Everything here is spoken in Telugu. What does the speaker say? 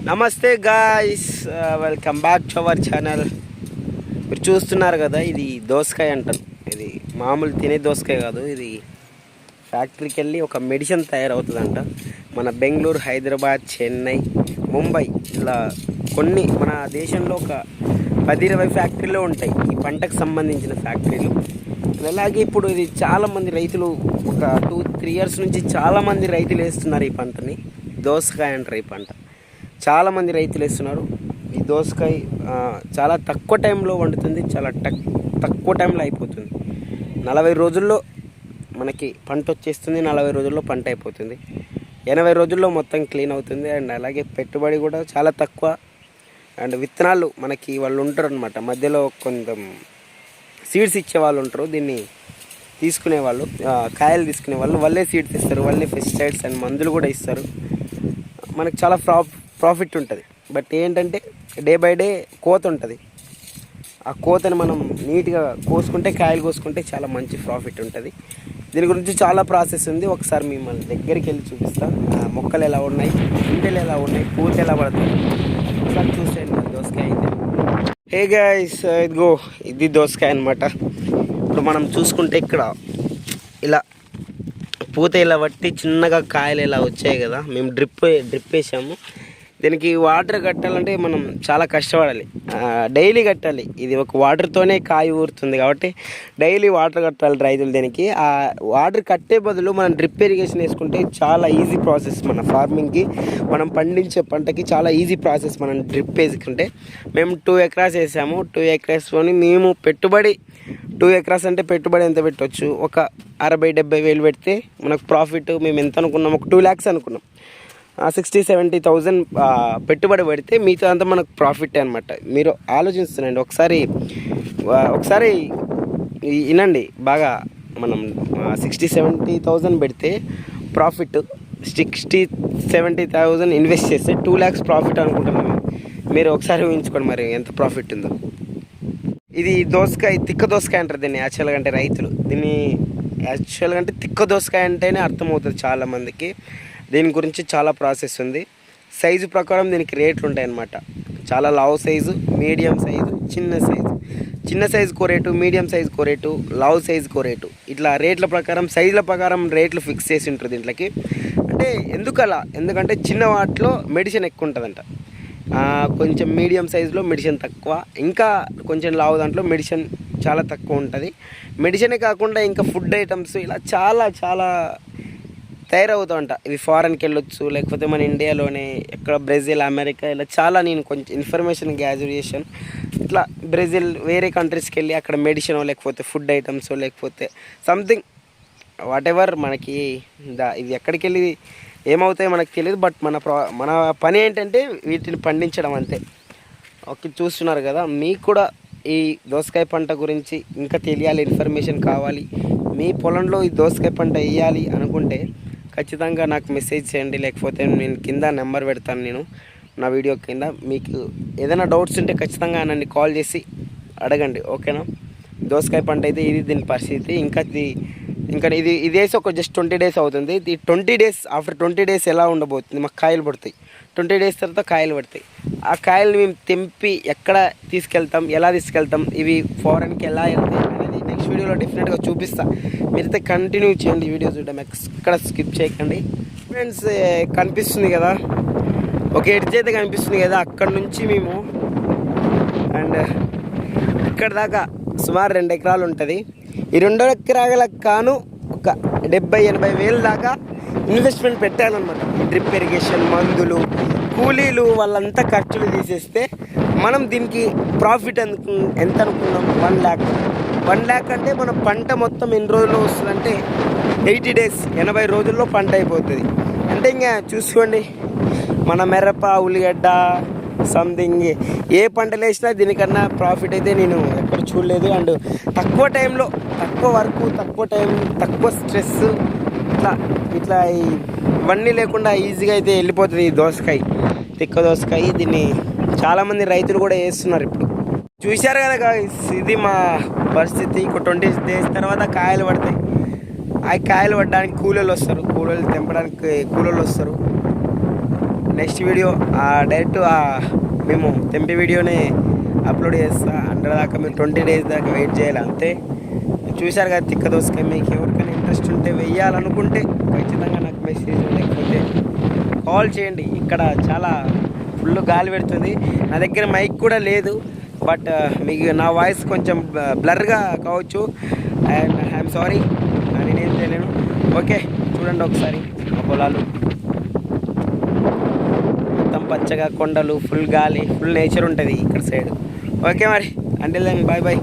నమస్తే guys welcome back to our channel మీరు చూస్తున్నారు కదా ఇది దోసకాయ అంటారు. ఇది మామూలు తినే దోసకాయ కాదు ఇది ఫ్యాక్టరీకి వెళ్ళి ఒక మెడిసిన్ తయారవుతుందంట. మన బెంగళూరు హైదరాబాద్ చెన్నై ముంబై ఇలా కొన్ని మన దేశంలో ఒక పది ఇరవై ఫ్యాక్టరీలు ఉంటాయి. ఈ పంటకు సంబంధించిన ఫ్యాక్టరీలు అలాగే ఇప్పుడు ఇది చాలామంది రైతులు ఒక టూ త్రీ ఇయర్స్ నుంచి చాలామంది రైతులు వేస్తున్నారు ఈ పంటని. దోసకాయ అంటారు ఈ పంట. చాలామంది రైతులు వేస్తున్నారు. ఈ దోసకాయ చాలా తక్కువ టైంలో వండుతుంది చాలా టక్ తక్కువ టైంలో అయిపోతుంది. నలభై రోజుల్లో మనకి పంట వచ్చేస్తుంది నలభై రోజుల్లో పంట అయిపోతుంది. ఎనభై రోజుల్లో మొత్తం క్లీన్ అవుతుంది అండ్ అలాగే పెట్టుబడి కూడా చాలా తక్కువ. అండ్ విత్తనాలు మనకి వాళ్ళు ఉంటారు అనమాట మధ్యలో కొంత సీడ్స్ ఇచ్చే వాళ్ళు ఉంటారు దీన్ని తీసుకునే వాళ్ళు కాయలు తీసుకునే వాళ్ళు. వాళ్ళే సీడ్స్ ఇస్తారు వాళ్ళే పెస్టిసైడ్స్ అండ్ మందులు కూడా ఇస్తారు. మనకు చాలా ప్రాఫ్ ప్రాఫిట్ ఉంటుంది. బట్ ఏంటంటే డే బై డే కోత ఉంటుంది. ఆ కోతని మనం నీట్గా కోసుకుంటే కాయలు కోసుకుంటే చాలా మంచి ప్రాఫిట్ ఉంటుంది. దీని గురించి చాలా ప్రాసెస్ ఉంది. ఒకసారి మిమ్మల్ని దగ్గరికి వెళ్ళి చూపిస్తాం. ఆ మొక్కలు ఎలా ఉన్నాయి? పిందెలు ఎలా ఉన్నాయి? పూత ఎలా పడతాయి ఒకసారి చూసేయండి. దోసకాయ అయితే. హే గాయస్ ఇదిగో ఇది దోసకాయ అనమాట ఇప్పుడు మనం చూసుకుంటే ఇక్కడ ఇలా పూత ఇలా పట్టి చిన్నగా కాయలు ఇలా వచ్చాయి కదా మేము డ్రిప్ డ్రిప్ వేసాము. దీనికి వాటర్ కట్టాలంటే మనం చాలా కష్టపడాలి. డైలీ కట్టాలి. ఇది ఒక వాటర్తోనే కాయ ఊరుతుంది కాబట్టి డైలీ వాటర్ కట్టాలి రైతులు దీనికి. ఆ వాటర్ కట్టే బదులు మనం డ్రిప్ ఇరిగేషన్ వేసుకుంటే చాలా ఈజీ ప్రాసెస్ మన ఫార్మింగ్కి మనం పండించే పంటకి చాలా ఈజీ ప్రాసెస్ మనం డ్రిప్ వేసుకుంటే. మేము టూ ఎకరాస్ వేసాము. టూ ఎకరాస్లోని మేము పెట్టుబడి టూ ఎకరాస్ అంటే పెట్టుబడి ఎంత పెట్టవచ్చు ఒక అరవై డెబ్బై వేలు పెడితే మనకు ప్రాఫిట్ మేము ఎంత అనుకున్నాం? ఒక టూ ల్యాక్స్ అనుకున్నాం. సిక్స్టీ సెవెంటీ థౌజండ్ పెట్టుబడి పెడితే మీతో అంతా మనకు ప్రాఫిట్ అనమాట మీరు ఆలోచిస్తున్నాండి ఒకసారి ఒకసారి వినండి బాగా మనం సిక్స్టీ సెవెంటీ థౌజండ్ పెడితే profit sixty seventy thousand invest చేస్తే టూ ల్యాక్స్ ప్రాఫిట్ అనుకుంటున్నాం. మీరు ఒకసారి ఊహించుకోండి మరి ఎంత ప్రాఫిట్ ఉందో. ఇది దోసకాయ తిక్క దోసకాయ అంటారు దీన్ని యాక్చువల్గా అంటే రైతులు. దీన్ని యాక్చువల్గా అంటే తిక్క దోసకాయ అంటేనే అర్థమవుతుంది చాలామందికి. దీని గురించి చాలా ప్రాసెస్ ఉంది. సైజు ప్రకారం దీనికి రేట్లు ఉంటాయన్నమాట. చాలా లావ్ సైజు మీడియం సైజు చిన్న సైజు. చిన్న సైజుకో రేటు మీడియం సైజుకో రేటు లావ్ సైజుకో రేటు. ఇట్లా రేట్ల ప్రకారం సైజుల ప్రకారం రేట్లు ఫిక్స్ చేసి ఉంటారు దీంట్లోకి. అంటే ఎందుకు అలా ఎందుకంటే చిన్న వాటిలో మెడిసిన్ ఎక్కువ ఉంటుందంట. కొంచెం మీడియం సైజులో మెడిసిన్ తక్కువ. ఇంకా కొంచెం లావు దాంట్లో మెడిసిన్ చాలా తక్కువ ఉంటుంది. మెడిసినే కాకుండా ఇంకా ఫుడ్ ఐటమ్స్ ఇలా చాలా చాలా తయారవుతూ ఉంటా ఇవి ఫారెన్కి వెళ్ళొచ్చు లేకపోతే మన ఇండియాలోనే ఎక్కడ బ్రెజిల్ అమెరికా ఇలా చాలా నేను కొంచెం ఇన్ఫర్మేషన్ గ్యాదర్ చేశాను. ఇట్లా బ్రెజిల్ వేరే కంట్రీస్కి వెళ్ళి అక్కడ మెడిసిన్ లేకపోతే ఫుడ్ ఐటమ్స్ లేకపోతే సంథింగ్ వాట్ ఎవర్ మనకి దా ఇది ఎక్కడికి వెళ్ళి ఏమవుతాయో మనకు తెలియదు బట్ మన ప్రా మన పని ఏంటంటే వీటిని పండించడం అంతే. ఓకే చూస్తున్నారు కదా మీకు కూడా ఈ దోసకాయ పంట గురించి ఇంకా తెలియాలి ఇన్ఫర్మేషన్ కావాలి. మీ పొలంలో ఈ దోసకాయ పంట వేయాలి అనుకుంటే ఖచ్చితంగా నాకు మెసేజ్ చేయండి లేకపోతే నేను కింద నెంబర్ పెడతాను నేను నా వీడియో కింద. మీకు ఏదైనా డౌట్స్ ఉంటే ఖచ్చితంగా నన్ను కాల్ చేసి అడగండి ఓకేనా దోసకాయ పంట అయితే ఇది దీని పరిస్థితి. ఇంకా ఇది ఇంకా ఇది ఇది వేసి ఒక జస్ట్ ట్వంటీ డేస్ అవుతుంది. ఈ twenty days after twenty days ఎలా ఉండబోతుంది? మాకు కాయలు పడతాయి. ట్వంటీ డేస్ తర్వాత కాయలు పడతాయి. ఆ కాయలు మేము తెంపి ఎక్కడ తీసుకెళ్తాం ఎలా తీసుకెళ్తాం ఇవి ఫారెన్కి ఎలా వెళ్తాయి అనేది నెక్స్ట్ వీడియోలో డెఫినెట్గా చూపిస్తా. మీరైతే కంటిన్యూ చేయండి వీడియో చూడడం ఎక్కడ స్కిప్ చేయకండి. ఫ్రెండ్స్ కనిపిస్తుంది కదా? ఒక ఎడ్జ్ అయితే కనిపిస్తుంది కదా అక్కడ నుంచి మేము అండ్ ఇక్కడ దాకా సుమారు రెండు ఎకరాలు ఉంటుంది. ఈ రెండు ఎకరాలకు కాను ఒక డెబ్బై ఎనభై వేలు దాకా ఇన్వెస్ట్మెంట్ పెట్టాలన్నమాట. డ్రిప్ ఇరిగేషన్ మందులు కూలీలు వాళ్ళంతా ఖర్చులు తీసేస్తే మనం దీనికి ప్రాఫిట్ అనుకు ఎంత అనుకున్నాం? వన్ ల్యాక్. వన్ ల్యాక్ అంటే మన పంట మొత్తం ఎన్ని రోజుల్లో వస్తుందంటే ఎయిటీ డేస్ ఎనభై రోజుల్లో పంట అయిపోతుంది. అంటే ఇంకా చూసుకోండి. మన మిరప ఉల్లిగడ్డ సంథింగ్ ఏ పంటలు వేసినా దీనికన్నా ప్రాఫిట్ అయితే నేను ఎక్కడ చూడలేదు. అండ్ తక్కువ టైంలో తక్కువ వర్క్ తక్కువ టైం తక్కువ స్ట్రెస్ ఇట్లా ఇట్లా ఈ- ఇవన్నీ లేకుండా ఈజీగా అయితే వెళ్ళిపోతుంది ఈ దోసకాయ తిక్క దోసకాయ. దీన్ని చాలామంది రైతులు కూడా వేస్తున్నారు ఇప్పుడు. చూశారు కదా guys, ఇది మా పరిస్థితి. ఇంకో ట్వంటీ డేస్ తర్వాత కాయలు పడతాయి. ఆ కాయలు పడడానికి కూలీలు వస్తారు. కూలీలు తెంపడానికి కూలీలు వస్తారు. నెక్స్ట్ వీడియో ఆ డైరెక్ట్ మేము తెంపి వీడియోనే అప్లోడ్ చేస్తా. హండ్రెడ్ దాకా మేము ట్వంటీ డేస్ దాకా వెయిట్ చేయాలి అంతే. చూశారు కదా తిక్క దోసకాయ మీకు ఎవరు ఇంట్రెస్ట్ ఉంటే వెయ్యాలనుకుంటే ఖచ్చితంగా నాకు మెసేజ్ లేకపోతే కాల్ చేయండి. ఇక్కడ చాలా ఫుల్ గాలి పెడుతుంది. నా దగ్గర మైక్ కూడా లేదు బట్ uh, మీకు నా వాయిస్ కొంచెం బ్లర్గా కావచ్చు. అండ్ ఐఎమ్ సారీ నేనేం చేయలేను ఓకే చూడండి ఒకసారి మా పొలాలు. మొత్తం పచ్చగా కొండలు ఫుల్ గాలి ఫుల్ నేచర్ ఉంటుంది ఇక్కడ సైడ్ ఓకే మరి అంటే బాయ్ బాయ్